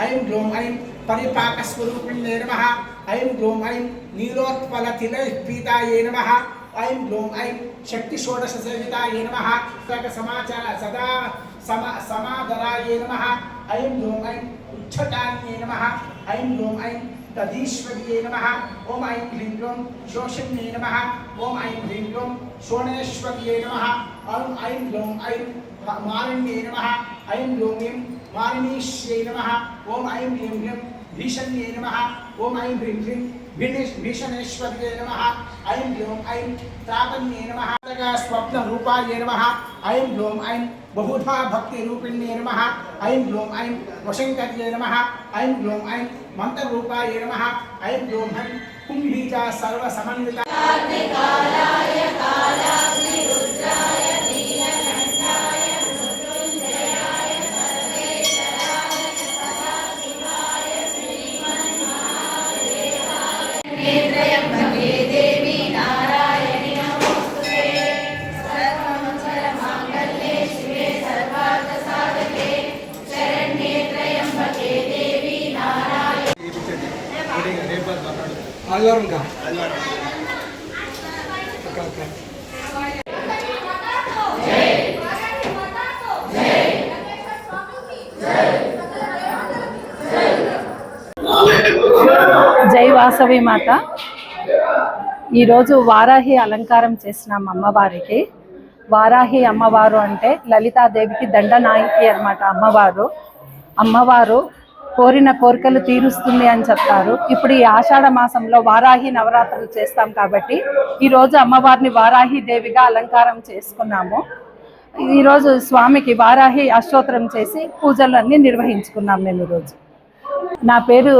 ऐं ग्लोम ऐं परिपाकस्वरूपिण्ये नमः ऐं ग्लोम ऐं नीलोत्पलतिलपीतायै नमः ऐं ग्लोम ऐं शक्तिषोडशसेवितायै नमः समाचार सदा सम समादरायै नमः ऐं ग्लोम ऐं उच्छटान्ये नमः ऐं ग्लोम ऐं तदीश्वर्यै नमः ॐ ऐं ह्रीं ग्लौं शोषण्यै नमः ॐ ऐं ह्रीं ग्लौं शोणेश्वर्यै नमः ॐ ऐं ग्लौं ऐं मारण्यै नमः ऐं ग्लौं ऐं वारिणीश्यै नमः ॐ ऐं ह्रीं ह्रीं भीषण्यै नमः ॐ ऐं ह्रीं ह्रीं भीषणेश्वर्यै नमः ऐं ग्लौं ऐं त्रापण्यै नमः स्वप्नरूपायै नमः ऐं ग्लौं ऐं बहुधा भक्तिरूपिण्यै नमः ऐं ग्लौं ऐं वशङ्कर्यै नमः ऐं ग्लौं ऐं मन्त्ररूपायै नमः ऐं ग्लौं ऐं कुम्भीजा सर्वसमन्विता। ఆదివారం కా? జై వాసవి మాత. ఈరోజు వారాహి అలంకారం చేసినాం అమ్మవారికి. వారాహి అమ్మవారు అంటే లలితాదేవికి దండనాయకి అనమాట అమ్మవారు. అమ్మవారు కోరిన కోరికలు తీరుస్తుంది అని చెప్తారు ఇప్పుడు ఈ ఆషాఢ మాసంలో వారాహి నవరాత్రులు చేస్తాం కాబట్టి ఈరోజు అమ్మవారిని వారాహి దేవిగా అలంకారం చేసుకున్నాము. ఈరోజు స్వామికి వారాహి అష్టోత్తరం చేసి పూజలన్నీ నిర్వహించుకున్నాం మేము ఈరోజు నా పేరు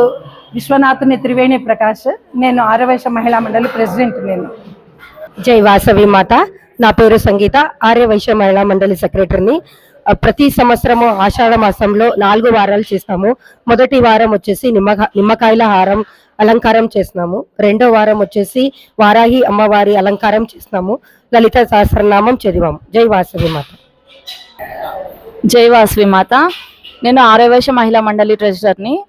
విశ్వనాథుని త్రివేణి ప్రకాష్. నేను ఆర్యవేశ మహిళా మండలి ప్రెసిడెంట్ నేను. జై వాసవి మాత. నా పేరు సంగీత. ఆర్యవైశ్య మహిళా మండలి సెక్రటరీని. ప్రతి సంవత్సరము ఆషాఢ మాసంలో నాలుగు వారాలు చేస్తాము. మొదటి వారం వచ్చేసి నిమ్మకా నిమ్మకాయల హారం అలంకారం చేస్తున్నాము. రెండో వారం వచ్చేసి వారాహి అమ్మవారి అలంకారం చేస్తున్నాము. లలిత సహస్రనామం చదివాము జై వాసవి మాత. జై వాసవి మాత. నేను ఆరోవేశ మహిళా మండలి ట్రెజరర్ని.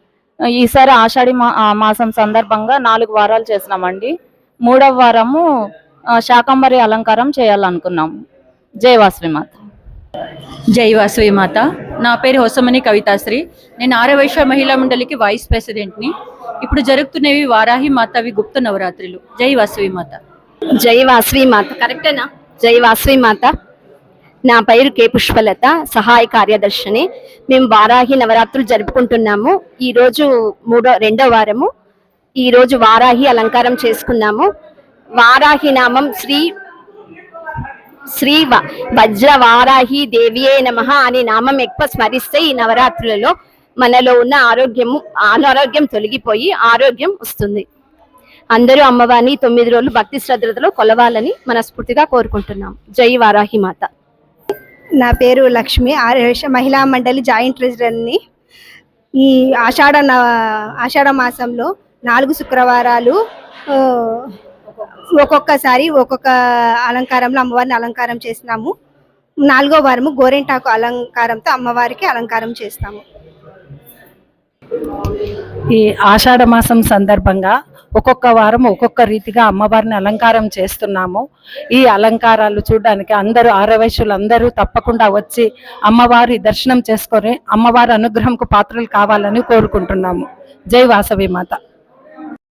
ఈసారి ఆషాఢి మా మాసం సందర్భంగా నాలుగు వారాలు చేసినామండి మూడవ వారము శాకంబరి అలంకారం చేయాలనుకున్నాము. జై వాసవి మాత. జై వాసవి మాత. నా పేరు హోసమని కవితాశ్రీ. నేను ఆరవైశ్య మహిళా మండలికి వైస్ ప్రెసిడెంట్ని. ఇప్పుడు జరుగుతున్నవి వారాహి మాతవి గుప్త నవరాత్రులు. జై వాసవి మాత. జై వాసవి మాత. కరెక్టేనా? జై వాసవి మాత. నా పేరు కే పుష్పలత సహాయ కార్యదర్శిని. మేము వారాహి నవరాత్రులు జరుపుకుంటున్నాము. ఈరోజు మూడో రెండో వారము. ఈరోజు వారాహి అలంకారం చేసుకున్నాము. వారాహి నామం శ్రీ శ్రీ వజ్రవారాహి వజ్ర వారాహి దేవియే నమ అనే నామం ఎక్కువ స్మరిస్తే ఈ నవరాత్రులలో మనలో ఉన్న ఆరోగ్యము అనారోగ్యం తొలగిపోయి ఆరోగ్యం వస్తుంది. అందరూ అమ్మవారిని తొమ్మిది రోజులు భక్తి శ్రద్ధలతో కొలవాలని మనస్ఫూర్తిగా కోరుకుంటున్నాం. జై వారాహి మాత. నా పేరు లక్ష్మి. ఆర్యవేశ మహిళా మండలి జాయింట్ ట్రెజరర్ని ఈ ఆషాఢ న- ఆషాఢ మాసంలో నాలుగు శుక్రవారాలు ఒక్కొక్కసారి ఒక్కొక్క అలంకారంలో అమ్మవారిని అలంకారం చేసినాము నాలుగో వారము గోరెంటాకు అలంకారంతో అమ్మవారికి అలంకారం చేస్తాము. ఈ ఆషాఢ మాసం సందర్భంగా ఒక్కొక్క వారం ఒక్కొక్క రీతిగా అమ్మవారిని అలంకారం చేస్తున్నాము. ఈ అలంకారాలు చూడడానికి అందరూ ఆరవయసులు అందరూ తప్పకుండా వచ్చి అమ్మవారి దర్శనం చేసుకొని అమ్మవారి అనుగ్రహంకు పాత్రలు కావాలని కోరుకుంటున్నాము. జై వాసవి మాత.